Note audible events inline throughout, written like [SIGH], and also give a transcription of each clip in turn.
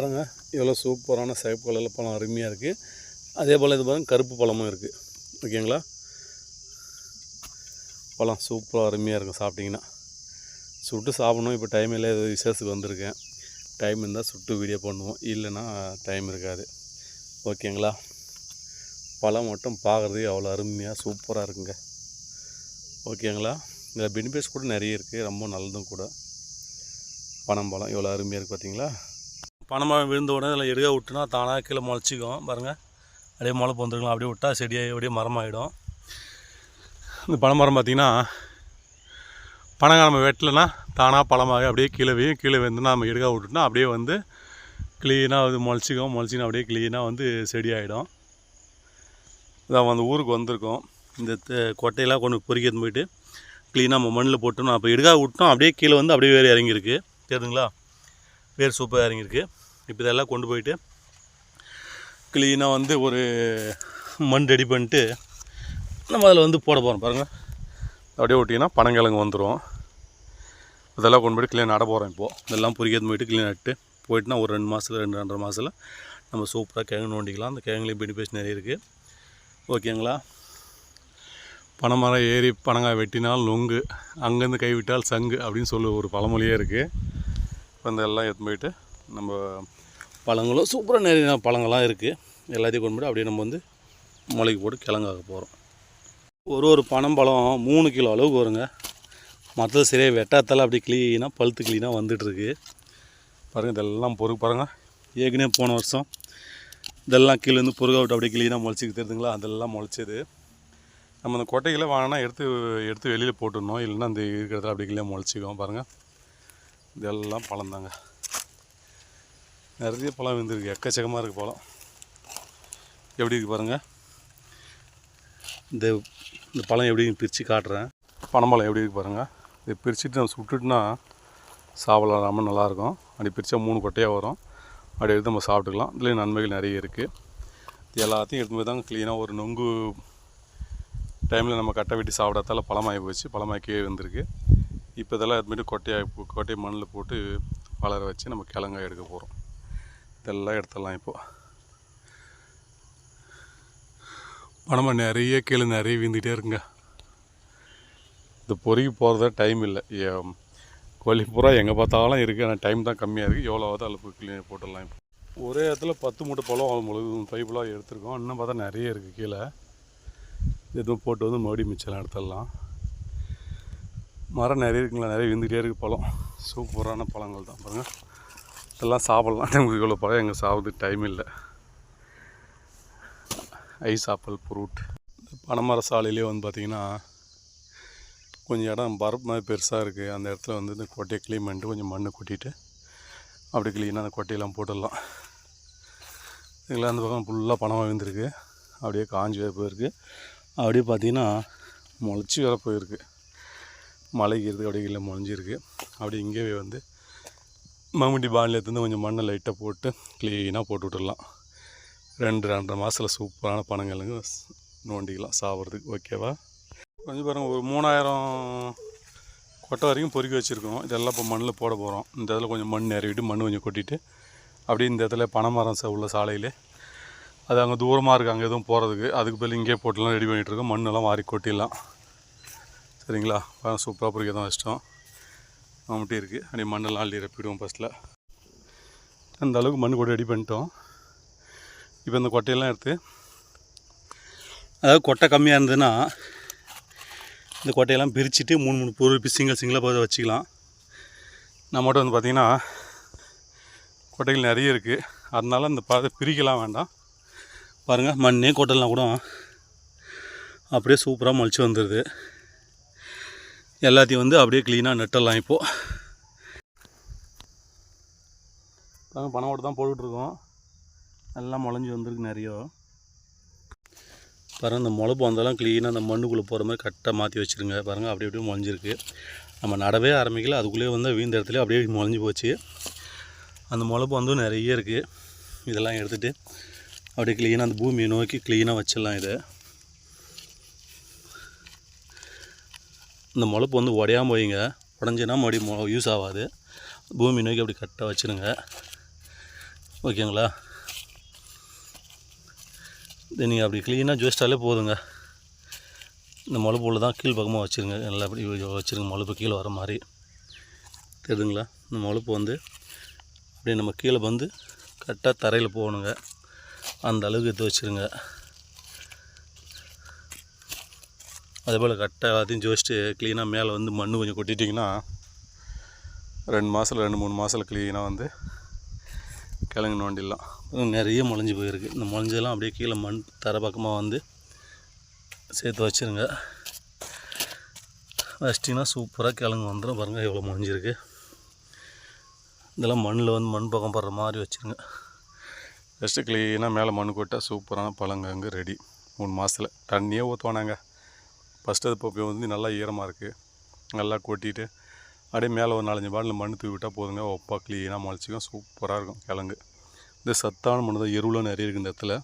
பாருங்கள் எவ்வளோ சூப்பரான சிவப்பு கலரில் பழம் அருமையாக இருக்குது அதே போல் இது பாருங்கள் கருப்பு பழமும் இருக்குது ஓகேங்களா? பழம் சூப்பராக அருமையாக இருக்கும் சாப்பிட்டிங்கன்னா. சுட்டு சாப்பிடணும். இப்போ டைம் இல்லை ஏதோ விசேஷத்துக்கு வந்திருக்கேன். டைம் இருந்தால் சுட்டு வீடியோ பண்ணுவோம். இல்லைன்னா டைம் இருக்காது. ஓகேங்களா? பழம் மட்டும் பார்க்குறதுக்கு அவ்வளோ அருமையாக சூப்பராக இருக்குங்க. ஓகேங்களா? இதில் பெனிஃபிட்ஸ் கூட நிறைய இருக்குது ரொம்ப நல்லதும் கூட. பனம் பழம் எவ்வளோ அருமையாக இருக்குது பார்த்தீங்களா பனமரம் விழுந்த உடனே அதில் எடுக்க விட்டுனா தானாக கீழே முளைச்சிக்கும். பாருங்கள் அப்படியே முளை வந்துருக்கலாம் அப்படியே விட்டால் செடியாகி அப்படியே மரமாகிடும் இந்த பனைமரம் பார்த்திங்கன்னா பனங்காய் நம்ம வெட்டலைன்னா தானாக பழமாக அப்படியே கீழே வீயும் கீழே வந்து நம்ம எடுக்க விட்டுட்டோம்னா அப்படியே வந்து க்ளீனாக வந்து முளைச்சிக்கும். முளைச்சினா அப்படியே க்ளீனாக வந்து செடி ஆகிடும் இதான் அந்த ஊருக்கு வந்திருக்கோம். இந்த கொட்டையெல்லாம் கொண்டு பொறிக்கிறது போயிட்டு க்ளீனாக நம்ம மண்ணில் போட்டோம் அப்போ எடுக்கா விட்டோம் அப்படியே கீழே வந்து அப்படியே வேறு இறங்கியிருக்கு. தெரியுதுங்களா? வேறு சூப்பராக இறங்கியிருக்கு. இப்போ இதெல்லாம் கொண்டு போயிட்டு க்ளீனாக வந்து ஒரு மண் ரெடி பண்ணிட்டு நம்ம அதில் வந்து போட போகிறோம் பாருங்கள் அப்படியே விட்டிங்கன்னா பனங்கிழங்கு வந்துடும் இதெல்லாம் கொண்டு போய்ட்டு க்ளீன் நட போகிறோம் இப்போது இதெல்லாம் பொறிக்கிறது போயிட்டு க்ளீன் நட்டு போயிட்டுனா ஒரு ரெண்டு மாதத்தில் ரெண்டு ரெண்டரை மாதத்தில் நம்ம சூப்பராக கிழங்கு நோண்டிக்கலாம். அந்த கிழங்குலேயும் பெனிஃபிட்ஸ் நிறைய இருக்குது ஓகேங்களா பனைமரம் ஏறி பனங்காய் வெட்டினால் நொங்கு அங்கேருந்து கைவிட்டால் சங்கு அப்படின்னு சொல்லி ஒரு பழமொழியே இருக்குது இப்போ இந்த எல்லாம் எடுத்து போயிட்டு நம்ம பழங்களும் சூப்பராக நிறைய பழங்கள்லாம் இருக்குது எல்லாத்தையும் கொண்டு போய்ட்டு அப்படியே நம்ம வந்து முளைக்கு போட்டு கிழங்காக போகிறோம் ஒரு ஒரு பனம்பழம் மூணு கிலோ அளவுக்கு வருங்க. மற்றது சரியாக வெட்டாத்தால் அப்படியே க்ளீனாக பழுத்து க்ளீனாக வந்துட்டுருக்கு. பாருங்கள் இதெல்லாம் பொறுக்கு பாருங்கள் ஏற்கனவே போன வருஷம் இதெல்லாம் கீழே இருந்து பொறுக்க விட்டு அப்படியே க்ளீனாக முளைச்சிக்கு தெரியுதுங்களா? அதெல்லாம் முளைச்சது. நம்ம அந்த கொட்டைகளை வாங்கினா எடுத்து எடுத்து வெளியில் போட்டுடணும். இல்லைன்னா அந்த இருக்கிறதுல அப்படி கீழே முளைச்சிக்கும். பாருங்கள் இதெல்லாம் பழம் தாங்க நிறைய பழம் வந்துருக்கு எக்கச்சக்கமாக இருக்குது பழம். எப்படி இருக்கு பாருங்கள் இந்த இந்த பழம் எப்படி பிரித்து காட்டுறேன். பனம்பழம் எப்படி இருக்கு பாருங்கள் இதை பிரிச்சுட்டு நம்ம சுட்டுட்டுனா சாப்பிடலாம் ரொம்ப நல்லாயிருக்கும் அப்படி பிரித்தா மூணு கொட்டையாக வரும். அப்படி எடுத்து நம்ம சாப்பிட்டுக்கலாம். இதுலேயும் நன்மைகள் நிறைய இருக்குது இது எல்லாத்தையும் எடுத்து போய் தான் க்ளீனாக ஒரு நொங்கு டைமில் நம்ம கட்டை வெட்டி சாப்பிடாதால பழமாகி போச்சு. பழமாகி கீழே வந்திருக்கு இப்போ இதெல்லாம் எடுத்துட்டு கொட்டையாக கொட்டையை மண்ணில் போட்டு வளர வச்சு நம்ம கிழங்காய் எடுக்க போகிறோம் இதெல்லாம் எடுத்துடலாம் இப்போது பணமாக நிறைய கீழே நிறைய வீந்துகிட்டே இருக்குங்க. இந்த பொறுக்கி போகிறத டைம் இல்லை. ஏ- கோழி பூரா எங்கே பார்த்தாலும் இருக்குது ஆனால் டைம் தான் கம்மியாக இருக்குது எவ்வளோ ஆகுதோ அதில் கிளீன் போட்டுடலாம் இப்போ. ஒரே இடத்துல பத்து மூட்டை பழம் முழுது பைப்பெலாம் எடுத்திருக்கோம். இன்னும் பார்த்தா நிறைய இருக்குது கீழே. எதுவும் போட்டு வந்து மறுபடியும் மிச்சம் எடுத்துடலாம். மரம் நிறைய இருக்குங்களா? நிறைய விந்துகிட்டே இருக்குது பழம். சூப்பரான பழங்கள் தான் பாருங்கள் இதெல்லாம் சாப்பிட்லாம். [LAUGHS] நமக்கு இவ்வளோ பழம் எங்கள் சாப்பிட்றதுக்கு டைம் இல்லை. ஐஸ் ஆப்பிள் ஃப்ரூட் பனைமர சாலையிலே வந்து பார்த்திங்கன்னா கொஞ்சம் இடம் பரப்பு மாதிரி பெருசாக இருக்குது அந்த இடத்துல வந்து இந்த கொட்டையை க்ளீன் பண்ணிட்டு கொஞ்சம் மண்ணை கொட்டிட்டு அப்படி க்ளீனாக அந்த கொட்டையெல்லாம் போட்டுடலாம். இதெல்லாம் அந்த பக்கம் ஃபுல்லாக பணமாக விழுந்திருக்கு. அப்படியே காஞ்சி வேற போயிருக்கு. அப்படியே பார்த்தீங்கன்னா முளைச்சி வேற போயிருக்கு. மலைக்கு இருக்கு அப்படியே கீழே முளைஞ்சிருக்கு. அப்படியே இங்கேயே வந்து மம்முட்டி பாண்டிலேருந்து கொஞ்சம் மண்ணை லைட்டாக போட்டு க்ளீனாக போட்டு விட்டுடலாம். ரெண்டு ரெண்டரை மாதத்தில் சூப்பரான பனங்கிழங்கு நோண்டிக்கலாம் சாப்பிட்றதுக்கு. ஓகேவா கொஞ்சம் பாருங்கள் ஒரு மூணாயிரம் கொட்டை வரைக்கும் பொறுக்கி வச்சுருக்கோம். இதெல்லாம் இப்போ மண்ணில் போட போகிறோம் இந்த இடத்துல கொஞ்சம் மண் நிறவிட்டு மண் கொஞ்சம் கொட்டிட்டு அப்படியே இந்த இடத்துல பனைமரம் உள்ள சாலையில். அது அங்கே தூரமாக இருக்குது அங்கே எதுவும் போகிறதுக்கு அதுக்கு பதில் இங்கேயே போட்டுலாம் ரெடி பண்ணிகிட்ருக்கோம் மண்ணெல்லாம் வாரி கொட்டிடலாம். சரிங்களா? சூப்பராக பொறுக்க தான் இஷ்டம். மம்முட்டி இருக்குது அப்படியே மண்ணெல்லாம் அள்ளி ரப்பிடுவோம் ஃபஸ்ட்டில் அந்த அளவுக்கு மண் கூட ரெடி பண்ணிட்டோம். இப்போ இந்த கொட்டையெல்லாம் எடுத்து அதாவது கொட்டை கம்மியாக இருந்ததுன்னா இந்த கொட்டையெல்லாம் பிரிச்சுட்டு மூணு மூணு பொருள் சிங்கிள் சிங்கிளாக போதை வச்சுக்கலாம். நம்மகிட்ட வந்து பார்த்திங்கன்னா கொட்டைகள் நிறைய இருக்குது அதனால் அந்த பாதை பிரிக்கலாம் வேண்டாம். பாருங்கள் மண்ணே கொட்டைலாம் கூட அப்படியே சூப்பராக முளைச்சி வந்துடுது எல்லாத்தையும் வந்து அப்படியே க்ளீனாக நட்டலாம் இப்போது நாங்கள் பணம் ஓட்டு தான் போட்டுட்ருக்கோம். எல்லாம் முளைஞ்சி வந்திருக்கு நிறைய. பாருங்கள் இந்த முளைப்பு வந்தாலும் க்ளீனாக அந்த மண்ணுக்குள்ளே போகிற மாதிரி கரெக்டாக மாற்றி வச்சுருங்க. பாருங்கள் அப்படி அப்படியே முளைஞ்சிருக்கு. நம்ம நடவே ஆரம்பிக்கல அதுக்குள்ளேயே வந்து வீந்த இடத்துல அப்படியே முளைஞ்சி போச்சு. அந்த முளைப்பு வந்து நிறைய இருக்குது இதெல்லாம் எடுத்துகிட்டு அப்படியே க்ளீனாக அந்த பூமியை நோக்கி க்ளீனாக வச்சிடலாம் இதை. இந்த முளைப்பு வந்து உடையாமல் வைங்க. உடஞ்சினா மறுபடியும் யூஸ் ஆகாது. பூமி நோக்கி அப்படி கரெக்டாக வச்சுருங்க. ஓகேங்களா? இதை நீங்கள் அப்படி க்ளீனாக ஜோஸ்டாலே போதுங்க. இந்த முளைப்புள்ள தான் கீழ் பக்கமாக வச்சுருங்க. நல்லா அப்படி வச்சுருங்க. முளைப்பு கீழே வர மாதிரி. தெரியுதுங்களா? இந்த முளைப்பு வந்து அப்படியே நம்ம கீழே வந்து கரெக்டாக தரையில் போகணுங்க. அந்த அளவுக்கு எடுத்து வச்சுருங்க. அதே போல் கரெக்டாக எல்லாத்தையும் ஜோசிட்டு க்ளீனாக மேலே வந்து மண் கொஞ்சம் கொட்டிட்டிங்கன்னா ரெண்டு மாதத்தில் ரெண்டு மூணு மாதத்தில் க்ளீனாக வந்து கிழங்கு நோண்டிடலாம். நிறைய முளைஞ்சி போயிருக்கு. இந்த முளைஞ்சதெல்லாம் அப்படியே கீழே மண் தர பக்கமாக வந்து சேர்த்து வச்சுருங்க. வச்சிட்டிங்கன்னா சூப்பராக கிழங்கு வந்துடும் பாருங்கள் எவ்வளோ முளைஞ்சிருக்கு. இதெல்லாம் மண்ணில் வந்து மண் பக்கம் படுற மாதிரி வச்சுருங்க. ஃபஸ்ட்டு க்ளீனாக மேலே மண் கொட்டால் சூப்பரான பழங்கங்கு ரெடி மூணு மாதத்தில் தண்ணியே ஊற்றுவானாங்க ஃபஸ்ட்டு அது இப்போ வந்து நல்லா ஈரமாக இருக்குது நல்லா கொட்டிட்டு அப்படியே மேலே ஒரு நாலஞ்சு பாட்டில் மண் தூவி விட்டால் போதுங்க. ஒப்பா க்ளீனாக முளைச்சிக்கும். சூப்பராக இருக்கும் கிழங்கு. இந்த சத்தான மண் தான் எருவில் நிறைய இருக்குது இந்த இடத்துல.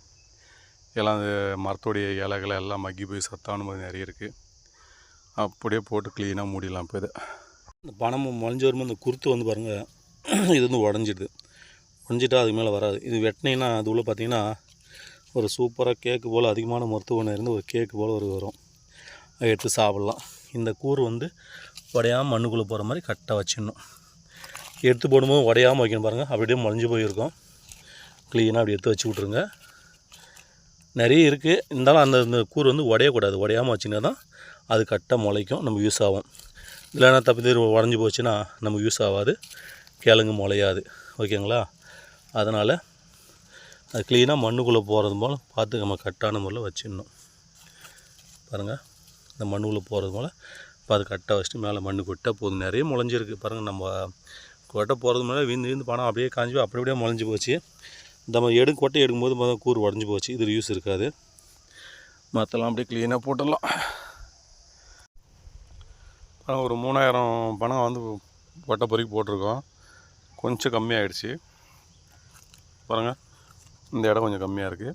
எல்லாம் அந்த மரத்தோடைய இலைகளை எல்லாம் மக்கி போய் சத்தான மண் நிறைய இருக்குது அப்படியே போட்டு க்ளீனாக மூடிடலாம் இப்போ இதை. இந்த பணமும் முளைஞ்சி வரும்போது இந்த குருத்து வந்து பாருங்கள் இது வந்து உடஞ்சிடுது. உடஞ்சிட்டா அதுக்கு மேலே வராது. இது வெட்டினீங்கன்னா அது உள்ளே பார்த்தீங்கன்னா ஒரு சூப்பராக கேக்கு போல் அதிகமான மருத்துவம் இருந்து ஒரு கேக்கு போல் ஒரு வரும். அதை எடுத்து சாப்பிட்லாம். இந்த கூறு வந்து உடையாமல் மண்ணுக்குள்ளே போகிற மாதிரி கரெக்டாக வச்சிடணும். எடுத்து போடும்போது உடையாமல் வைக்கணும் பாருங்கள் அப்படியே முளைஞ்சு போயிருக்கும். க்ளீனாக அப்படி எடுத்து வச்சு விட்ருங்க நிறைய இருக்குது இருந்தாலும் அந்த அந்த கூறு வந்து உடையக்கூடாது. உடையாமல் வச்சிங்கன்னா தான் அது கரெக்டாக முளைக்கும். நம்ம யூஸ் ஆகும். இல்லைன்னா தப்பி? தீர் உடஞ்சி போச்சுன்னா நமக்கு யூஸ் ஆகாது. கிழங்கு முளையாது. ஓகேங்களா? அதனால் அது க்ளீனாக மண்ணுக்குள்ளே போகிறது போல் பார்த்து நம்ம கரெக்டான முறையில் வச்சிடணும். பாருங்கள் இந்த மண்ணுக்குள்ளே போகிறது போல் இப்போ அது கட்டை வச்சுட்டு மேலே மண் கொட்டா போதும். நிறைய முளைஞ்சிருக்கு. பாருங்கள் நம்ம கொட்டை போகிறது மேலே வீந்து வீந்து பணம் அப்படியே காஞ்சி போய் அப்படி அப்படியே முளைஞ்சி போச்சு. நம்ம எடு கொட்டை எடுக்கும்போது மொதல் கூறு உடஞ்சி போச்சு. இது யூஸ் இருக்காது. மற்றெல்லாம் அப்படியே க்ளீனாக போட்டுடலாம். ஒரு மூணாயிரம் பணம் வந்து கொட்டை பொறுக்கி போட்டிருக்கோம். கொஞ்சம் கம்மியாயிடுச்சு. பாருங்கள் இந்த இடம் கொஞ்சம் கம்மியாக இருக்குது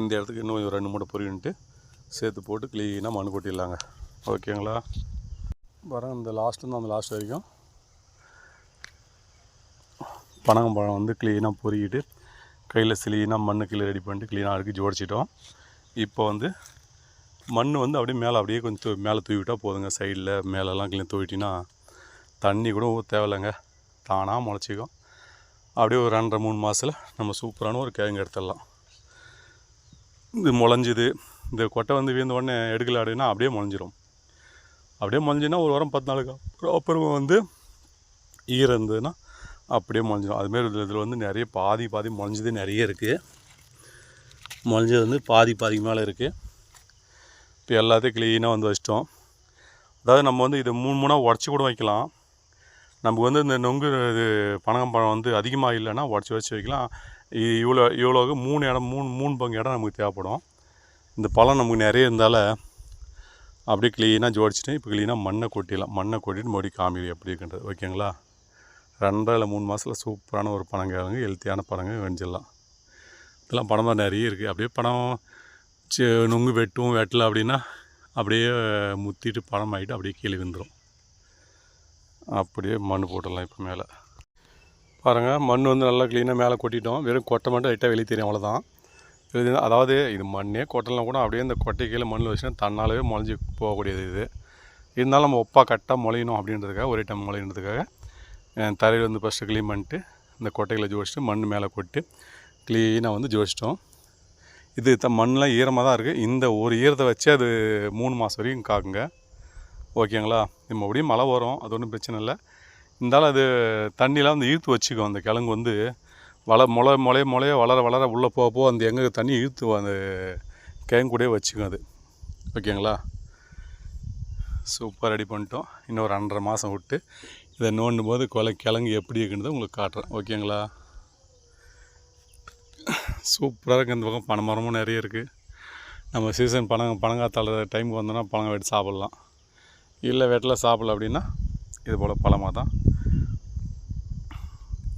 இந்த இடத்துக்கு இன்னும் கொஞ்சம் ரெண்டு மூட்டை பொறின்ட்டு சேர்த்து போட்டு க்ளீனாக மண் கொட்டிடலாங்க. ஓகேங்களா? பாருங்க இந்த லாஸ்ட்லேருந்து அந்த லாஸ்ட் வரைக்கும். பனங்கம்பழம் வந்து க்ளீனாக பொறிக்கிட்டு கையில் சிலீனாக மண்ணு கீழே ரெடி பண்ணிட்டு க்ளீனாக அடுக்கி ஜோடிச்சிட்டோம். இப்போ வந்து மண் வந்து அப்படியே மேலே அப்படியே கொஞ்சம் தூ மேலே தூவிட்டால் போதுங்க. சைடில் மேலெல்லாம் க்ளீன் தூவிட்டினா தண்ணி கூட தேவையில்லைங்க. தானாக முளைச்சிக்கும். அப்படியே ஒரு ரெண்டரை மூணு மாதத்தில் நம்ம சூப்பரான ஒரு கிழங்கு எடுத்துடலாம். இது முளைஞ்சிது. இந்த கொட்டை வந்து வீழ்ந்த உடனே எடுக்கல அப்படின்னா அப்படியே முளைஞ்சிரும். அப்படியே முளைஞ்சின்னா ஒரு வாரம் பத்து நாளுக்கு அப்புறம் அப்புறமா வந்து ஈரம் இருந்ததுன்னா அப்படியே முளைஞ்சிடும் அதுமாரி இதில் வந்து நிறைய பாதி பாதி முளைஞ்சது நிறைய இருக்குது முளைஞ்சது வந்து பாதி பாதிக்கு மேலே இருக்குது இப்போ எல்லாத்தையும் க்ளீனாக வந்து வச்சிட்டோம். அதாவது நம்ம வந்து இதை மூணு மூணாக உடச்சி கூட வைக்கலாம். நமக்கு வந்து இந்த நொங்கு இது பனகம்பழம் வந்து அதிகமாக இல்லைன்னா உடச்சி உடச்சி வைக்கலாம். இ- இவ்வளோ இவ்வளோக்கு மூணு இடம் மூணு மூணு பங்கு இடம் நமக்கு தேவைப்படும். இந்த பழம் நமக்கு நிறைய இருந்தால அப்படியே க்ளீனாக ஜோடிச்சிட்டு இப்போ க்ளீனாக மண்ணை கொட்டிடலாம். மண்ணை கொட்டிட்டு மறுபடியும் காமி எப்படி இருக்கின்றது ஓகேங்களா? ரெண்டரை இல்லை மூணு மாதத்தில் சூப்பரான ஒரு பனங்கிழங்கு ஹெல்த்தியான பழங்க வெஞ்சிடலாம் இதெல்லாம் பணம் தான் நிறைய இருக்குது அப்படியே பணம் நுங்கு வெட்டும் வெட்டலை அப்படின்னா அப்படியே முத்திட்டு பணம் ஆகிட்டு அப்படியே கீழே விழுந்துடும் அப்படியே மண் போட்டுடலாம் இப்போ மேலே. பாருங்கள் மண் வந்து நல்லா க்ளீனாக மேலே கொட்டிட்டோம். வெறும் கொட்டை மட்டும் லைட்டாக வெளியே தெரியும் அவ்வளோதான் இது அதாவது இது மண்ணே கொட்டலாம் கூட அப்படியே இந்த கொட்டை கீழே மண்ணில் வச்சுன்னா தன்னாலவே முளைஞ்சி போகக்கூடியது இது. இருந்தாலும் நம்ம ஒப்பா கரெக்டாக முளையணும் அப்படின்றதுக்காக ஒரே டைம் முளையணுன்றதுக்காக தரையில் வந்து ஃபஸ்ட்டு க்ளீன் பண்ணிட்டு இந்த கொட்டைகளை ஜோசிட்டு மண் மேலே கொட்டி க்ளீனாக வந்து ஜோடிச்சிட்டோம் இது த மண்ணெலாம் ஈரமாக தான் இருக்குது இந்த ஒரு ஈரத்தை வச்சு அது மூணு மாதம் வரைக்கும் காக்குங்க. ஓகேங்களா நம்ம மறுபடியும் மழை வரும் அது ஒன்றும் பிரச்சனை இல்லை. இருந்தாலும் அது தண்ணியெலாம் வந்து ஈர்த்து வச்சுக்கும் அந்த கிழங்கு வந்து. வள முளை முளைய முளைய வளர வளர உள்ளே போக போக அந்த எங்கே தண்ணி இழுத்து அந்த கிழங்கு கூடயே வச்சுக்கும் அது. ஓகேங்களா? சூப்பர் ரெடி பண்ணிட்டோம். இன்னும் ஒரு மாதம் விட்டு இதை நோண்டும் போது கொலை கிழங்கு எப்படி இருக்குன்றதை உங்களுக்கு காட்டுறேன். ஓகேங்களா? சூப்பராக இருக்குது இந்த பக்கம் பனை மரமும் நிறைய இருக்குது நம்ம சீசன் பனங்க பனங்காத்தால டைமுக்கு வந்தோன்னா பழங்க வெட்டி சாப்பிட்லாம். இல்லை வெட்டில் சாப்பிடல அப்படின்னா இது போல் பழமாக தான்.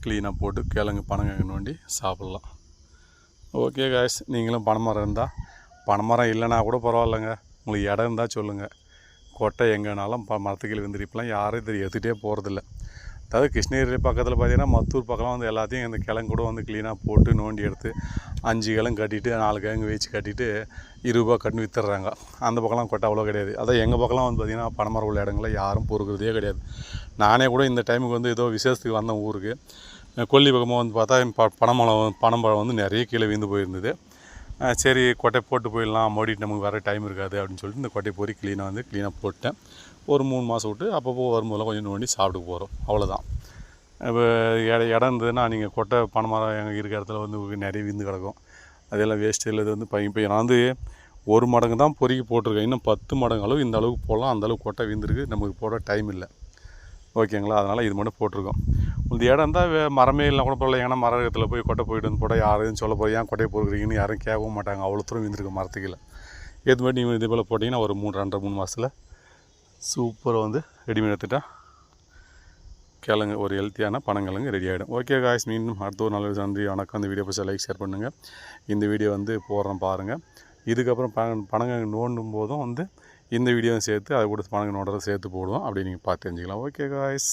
க்ளீனாக போட்டு கிழங்கு பனங்கிழங்கு நோண்டி சாப்பிட்லாம். ஓகே காய்ஸ் நீங்களும் பனைமரம் இருந்தால் பனைமரம் இல்லைன்னா கூட பரவாயில்லைங்க. உங்களுக்கு இடம் இருந்தால் சொல்லுங்கள் கொட்டை எங்கேனாலும் ப மரத்துக்கீழே வந்துருப்பலாம் யாரும் இதை எடுத்துகிட்டே போகிறதில்ல அதாவது கிருஷ்ணகிரி பக்கத்தில் பார்த்தீங்கன்னா மத்தூர் பக்கம்லாம் வந்து எல்லாத்தையும் இந்த கிழங்கு கூட வந்து க்ளீனாக போட்டு நோண்டி எடுத்து அஞ்சு கிழங்கு கட்டிட்டு நாலு கிழங்கு வச்சு கட்டிட்டு இருபா ரூபா விற்றுறாங்க வித்துடுறாங்க. அந்த பக்கம்லாம் கொட்டை அவ்வளோ கிடையாது. அதான் எங்கள் பக்கம்லாம் வந்து பார்த்திங்கன்னா பனைமரம் உள்ள இடங்கள்ல யாரும் பொறுக்கிறதே கிடையாது. நானே கூட இந்த டைமுக்கு வந்து ஏதோ விசேஷத்துக்கு வந்தேன் ஊருக்கு கொல்லி பக்கமாக வந்து பார்த்தா ப பனைமரம் பனம்பழம் வந்து நிறைய கீழே விழுந்து போயிருந்தது. சரி கொட்டை போட்டு போயிடலாம் மறுபடியும் நமக்கு வர டைம் இருக்காது அப்படின்னு சொல்லிட்டு இந்த கொட்டை பொறி க்ளீனாக வந்து க்ளீனாக போட்டேன். ஒரு மூணு மாதம் விட்டு அப்பப்போ வரும்போதெல்லாம் கொஞ்சம் நோண்டி சாப்பிட்டு போகிறோம் அவ்வளோதான் இப்போ இட இடம் இருந்ததுன்னா நீங்கள் கொட்டை பனை மரம் எங்கள் இருக்கிற இடத்துல வந்து நிறைய விந்து கிடக்கும். அதெல்லாம் வேஸ்ட் இல்லை. இது வந்து பையன் பையன். நான் வந்து ஒரு மடங்கு தான் பொறுக்கி போட்டிருக்கேன். இன்னும் பத்து மடங்கு அளவு இந்த அளவுக்கு போடலாம். அந்தளவுக்கு கொட்டை விந்துருக்கு நமக்கு போட டைம் இல்லை. ஓகேங்களா? அதனால் இது மட்டும் போட்டிருக்கோம். இந்த இடம் இருந்தால் மரமே இல்லை கூட போகல ஏன்னா மர இடத்துல போய் கொட்டை போயிட்டு வந்து போட்டால் யாரையும் சொல்ல போய் ஏன் கொட்டையை பொறுக்கிறீங்கன்னு யாரும் கேட்கவும் மாட்டாங்க. அவ்வளோ தூரம் விந்துருக்கு மரத்துக்கு இல்லை இது மாதிரி நீங்கள் இதே போல் போட்டிங்கன்னா ஒரு மூணு ரெண்டரை மூணு மாதத்தில் சூப்பராக வந்து ரெடிமேட் எடுத்துட்டா. கிழங்கு ஒரு ஹெல்த்தியான பனங்கிழங்கு ரெடி ஆகிடும் ஓகே காய்ஸ் மீண்டும் அடுத்த ஒரு நல்ல நன்றி வணக்கம். இந்த வீடியோ பற்றி லைக் ஷேர் பண்ணுங்கள் இந்த வீடியோ வந்து போடுறேன் பாருங்கள் இதுக்கப்புறம் ப பனங்கிழங்கு நோண்டும் போதும் வந்து இந்த வீடியோவும் சேர்த்து அதை கூட பனங்கிழங்கு நோடுறதை சேர்த்து போடுவோம். அப்படி நீங்கள் பார்த்து தெரிஞ்சுக்கலாம். Okay guys